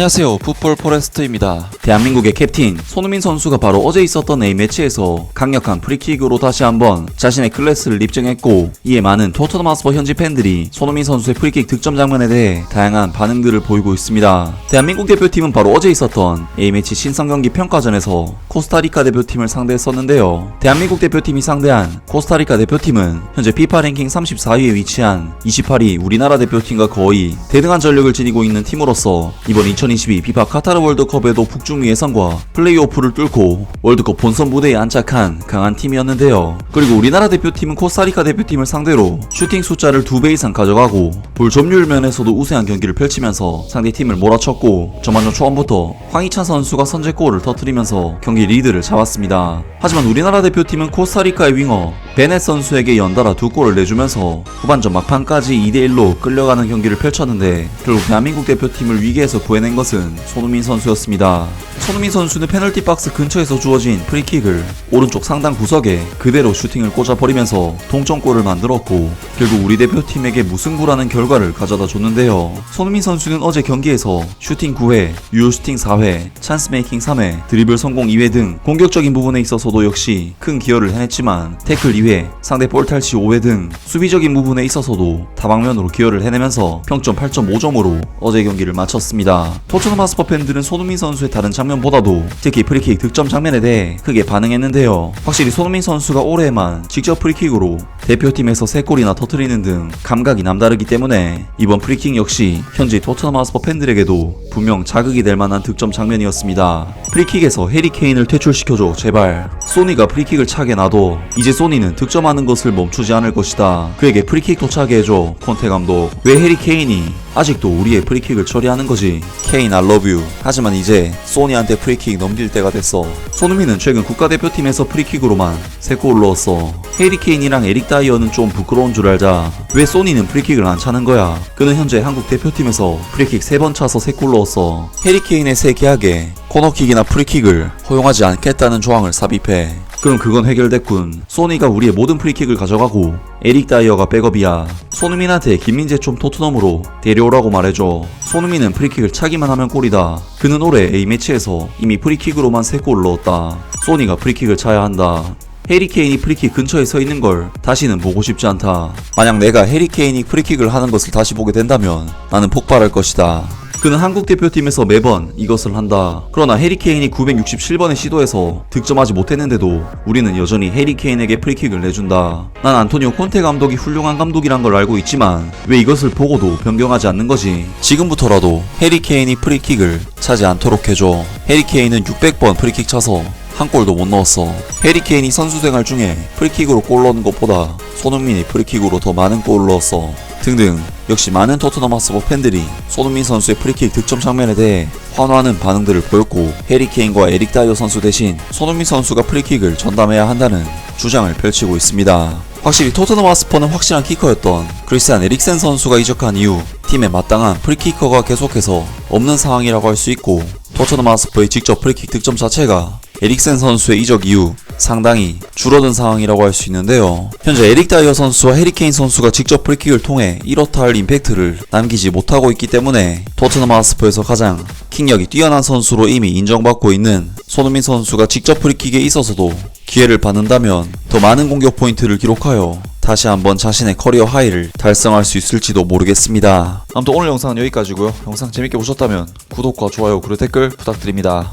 안녕하세요. 풋볼 포레스트입니다. 대한민국의 캡틴 손흥민 선수가 바로 어제 있었던 A매치에서 강력한 프리킥으로 다시 한번 자신의 클래스를 입증했고 이에 많은 토트넘 하스퍼 현지 팬들이 손흥민 선수의 프리킥 득점 장면에 대해 다양한 반응들을 보이고 있습니다. 대한민국 대표팀은 바로 어제 있었던 A매치 신성 경기 평가전에서 코스타리카 대표팀을 상대했었는데요. 대한민국 대표팀이 상대한 코스타리카 대표팀은 현재 피파 랭킹 34위에 위치한 28위 우리나라 대표팀과 거의 대등한 전력을 지니고 있는 팀으로서 이번 2022 피파 카타르 월드컵에도 북중미 예선과 플레이오프를 뚫고 월드컵 본선 무대에 안착한 강한 팀이었는데요. 그리고 우리나라 대표팀은 코스타리카 대표팀을 상대로 슈팅 숫자를 두배 이상 가져가고 볼 점유율 면에서도 우세한 경기를 펼치면서 상대 팀을 몰아쳤고 전반전 초반부터 황희찬 선수가 선제골을 터뜨리면서 경기 리드를 잡았습니다. 하지만 우리나라 대표팀은 코스타리카의 윙어 베넷 선수에게 연달아 두 골을 내주면서 후반전 막판까지 2대1로 끌려가는 경기를 펼쳤는데 결국 대한민국 대표팀을 위기에서 구해낸 것은 손흥민 선수였습니다. 손흥민 선수는 페널티 박스 근처에서 주어진 프리킥을 오른쪽 상단 구석에 그대로 슈팅을 꽂아버리면서 동점골을 만들었고 결국 우리 대표팀에게 무승부라는 결과를 가져다 줬는데요. 손흥민 선수는 어제 경기에서 슈팅 9회, 유효 슈팅 4회, 찬스 메이킹 3회, 드리블 성공 2회 등 공격적인 부분에 있어서도 역시 큰 기여를 해냈지만 태클 2회, 상대 볼 탈취 5회 등 수비적인 부분에 있어서도 다방면으로 기여를 해내면서 평점 8.5점으로 어제 경기를 마쳤습니다. 토트넘 하스퍼 팬들은 손흥민 선수의 다른 장면보다도 특히 프리킥 득점 장면에 대해 크게 반응했는데요. 확실히 손흥민 선수가 올해만 직접 프리킥으로 대표팀에서 3골이나 터트리는 등 감각이 남다르기 때문에 이번 프리킥 역시 현지 토트넘 하스퍼 팬들에게도 분명 자극이 될 만한 득점 장면이었습니다. 프리킥에서 해리 케인을 퇴출시켜줘 제발. 소니가 프리킥을 차게 놔둬. 이제 소니는 득점하는 것을 멈추지 않을 것이다. 그에게 프리킥 도착게 해줘 콘테 감독. 왜 해리 케인이 아직도 우리의 프리킥을 처리하는 거지? 케인 I love you. 하지만 이제 소니한테 프리킥 넘길 때가 됐어. 손흥민은 최근 국가대표팀에서 프리킥으로만 3골 넣었어. 해리 케인이랑 에릭 다이어는 좀 부끄러운 줄 알자. 왜 소니는 프리킥을 안 차는 거야? 그는 현재 한국 대표팀에서 프리킥 3번 차서 3골 넣었어. 해리 케인의 새 계약에 코너킥이나 프리킥을 허용하지 않겠다는 조항을 삽입해. 그럼 그건 해결됐군. 소니가 우리의 모든 프리킥을 가져가고 에릭 다이어가 백업이야. 손흥민한테 김민재 좀 토트넘으로 데려오라고 말해줘. 손흥민은 프리킥을 차기만 하면 골이다. 그는 올해 A매치에서 이미 프리킥으로만 3골을 넣었다. 소니가 프리킥을 차야 한다. 해리케인이 프리킥 근처에 서 있는 걸 다시는 보고 싶지 않다. 만약 내가 해리케인이 프리킥을 하는 것을 다시 보게 된다면 나는 폭발할 것이다. 그는 한국 대표팀에서 매번 이것을 한다. 그러나 해리케인이 967번의 시도에서 득점하지 못했는데도 우리는 여전히 해리케인에게 프리킥을 내준다. 난 안토니오 콘테 감독이 훌륭한 감독이란 걸 알고 있지만 왜 이것을 보고도 변경하지 않는 거지? 지금부터라도 해리케인이 프리킥을 차지 않도록 해줘. 해리케인은 600번 프리킥 차서 한 골도 못 넣었어. 해리케인이 선수 생활 중에 프리킥으로 골 넣는 것보다 손흥민이 프리킥으로 더 많은 골을 넣었어. 등등 역시 많은 토트넘 하스버 팬들이 손흥민 선수의 프리킥 득점 장면에 대해 환호하는 반응들을 보였고 해리케인과 에릭 다이어 선수 대신 손흥민 선수가 프리킥을 전담해야 한다는 주장을 펼치고 있습니다. 확실히 토트넘 하스퍼는 확실한 키커였던 크리스티안 에릭센 선수가 이적한 이후 팀에 마땅한 프리키커가 계속해서 없는 상황이라고 할 수 있고 토트넘 하스퍼의 직접 프리킥 득점 자체가 에릭센 선수의 이적 이후 상당히 줄어든 상황이라고 할 수 있는데요. 현재 에릭 다이어 선수와 해리케인 선수가 직접 프리킥을 통해 1호타 할 임팩트를 남기지 못하고 있기 때문에 토트넘 하스퍼에서 가장 킥력이 뛰어난 선수로 이미 인정받고 있는 손흥민 선수가 직접 프리킥에 있어서도 기회를 받는다면 더 많은 공격 포인트를 기록하여 다시 한번 자신의 커리어 하이를 달성할 수 있을지도 모르겠습니다. 아무튼 오늘 영상은 여기까지고요. 영상 재밌게 보셨다면 구독과 좋아요 그리고 댓글 부탁드립니다.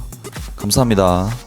감사합니다.